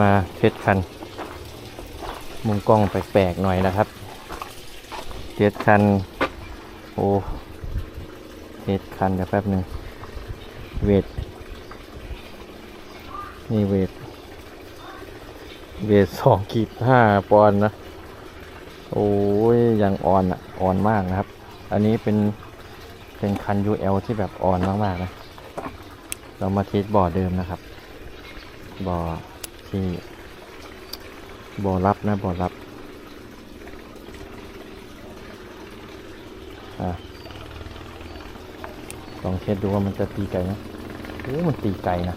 มาเทสคัน มุมกล้องแปลกๆหน่อยนะครับเทสคัน โอ้เทสคันเดี๋ยวแป๊บหนึ่งเวทนี่เวทเวทสองขีดห้าปอนด์นะ โอ้ยยังอ่อนอะ อ่อนมากนะครับ อันนี้เป็นเป็นคัน UL ที่แบบอ่อนมาก ๆ นะ เรามาเทสบ่อเดิมนะครับ บ่อ ที่บ่อรับนะบ่อรับอลองเทสดูว่ามันจะตีไกลไหมโอ้มันตีไกลนะ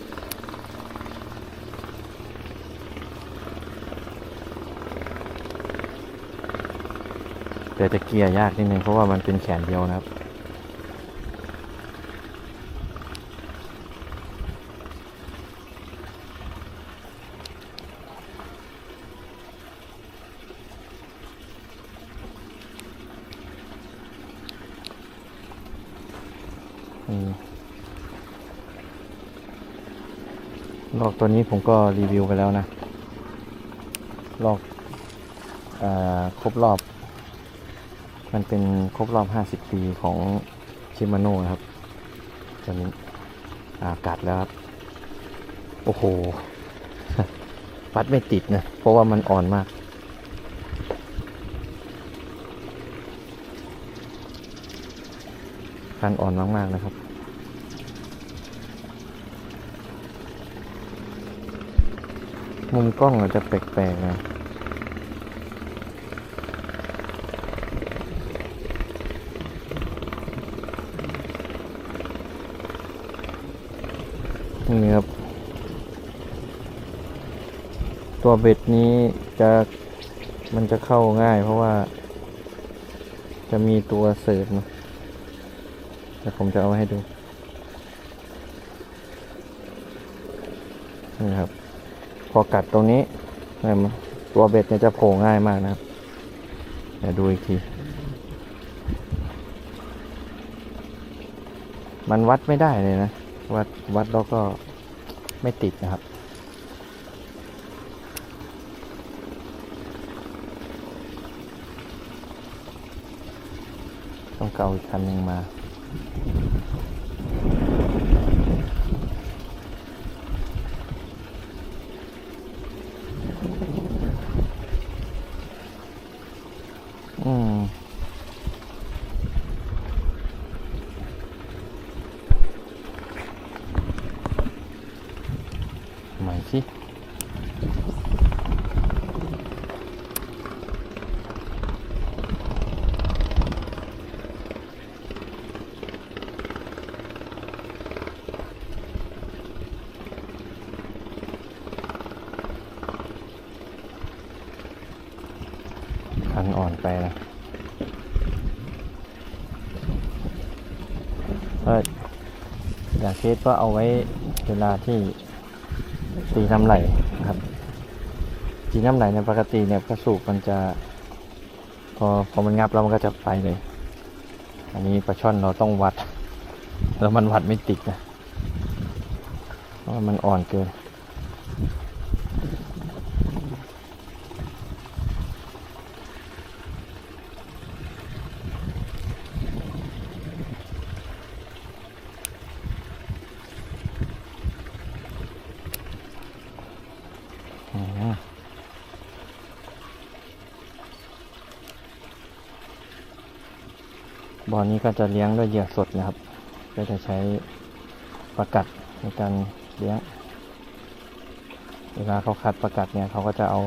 แต่จะเกียร์ยากนิดนึงเพราะว่ามันเป็นแขนเดียวนะครับ ลอกตัวนี้ผมก็รีวิวไปแล้วนะ ลอกอครบรอบ มันเป็นครบรอบ 50 ปีของชิมาโน่ครับตอนนี้อากัดแล้วครับ โอ้โห ปัดไม่ติดนะ เพราะว่ามันอ่อนมาก คันอ่อนมากๆนะครับ มุมกล้องอาจจะแปลกๆนะนี่ครับ ตัวเบ็ดนี้จะมันจะเข้าง่ายเพราะว่า จะมีตัวเสริมนะ เดี๋ยวผมจะเอาให้ดูนี่ครับ พอกัดตรงนี้นี่ยมันตัวเบ็ดเนี่ยจะโผล่ง่ายมากนะครับเดี๋ยวดูอีกที มันวัดไม่ได้เลยนะ วัดวัดแล้วก็ไม่ติดนะครับต้องเกาอีกคันหนึ่งมา あっ。 คันอ่อนไปนะเอออยากเทสก็เอาไว้เวลาที่ตีน้ำไหลนะครับ ตีน้ำไหลในปกติเนี่ยกระสูบมันจะพอพอมันงับแล้วมันก็จะไปเลย อันนี้ปลาช่อนเราต้องวัด แล้วมันวัดไม่ติดนะเพราะมันอ่อนเกิน บ่อนี้ก็จะเลี้ยงด้วยเหยื่อสดนะครับ ก็จะใช้ประกัดในการเลี้ยง เวลาเขาคัดประกัดเนี่ยเขาก็จะเอา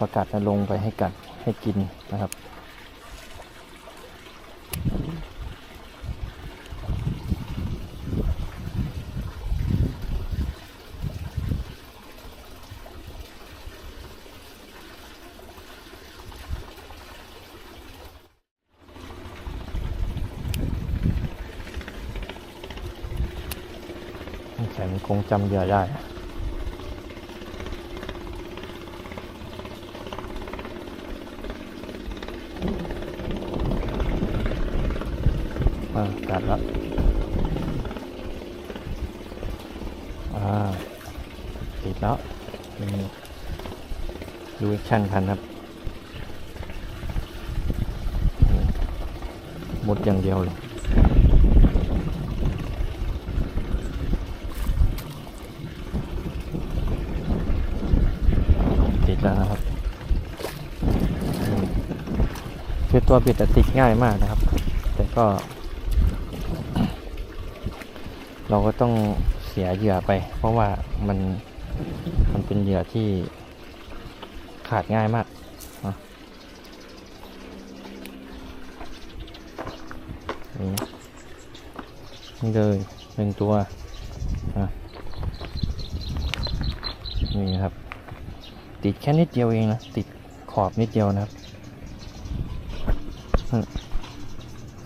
ประกัดลงไปให้กัดให้กินนะครับ คงจำเหยื่อได้อ่ากัดแล้วอ่าติดแล้วนี่ดูแอคชั่นคันครับ หมดอย่างเดียวเลย ติดแล้วนะครับอืม คือตัวบิดอะติดง่ายมากนะครับ แต่ก็ เราก็ต้องเสียเหยื่อไป เพราะว่ามันมันเป็นเหยื่อที่ขาดง่ายมากนอะนี่เลยหนึ่งตัวนี่นะครับ ติดแค่นิดเดียวเองนะ ติดขอบนิดเดียวนะครับ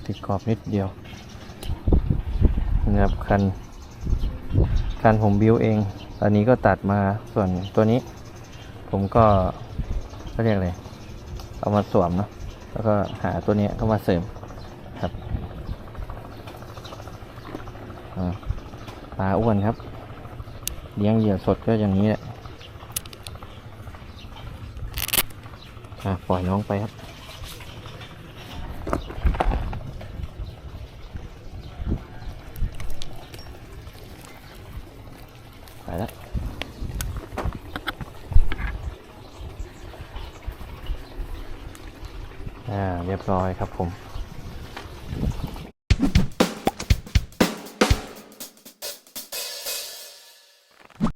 ติดขอบนิดเดียวนะครับคันคันผมบิวเอง ตอนนี้ก็ตัดมาส่วนตัวนี้ ผมก็ก็เรียกอะไรเอามาสวมเนาะแล้วก็หาตัวนี้เข้ามาเสริมครับปลาอ้วนครับเลี้ยงเหยื่อสดก็อย่างนี้แหละอะปล่อยน้องไปครับ ไปแล้ว อ่าเรียบร้อยครับผม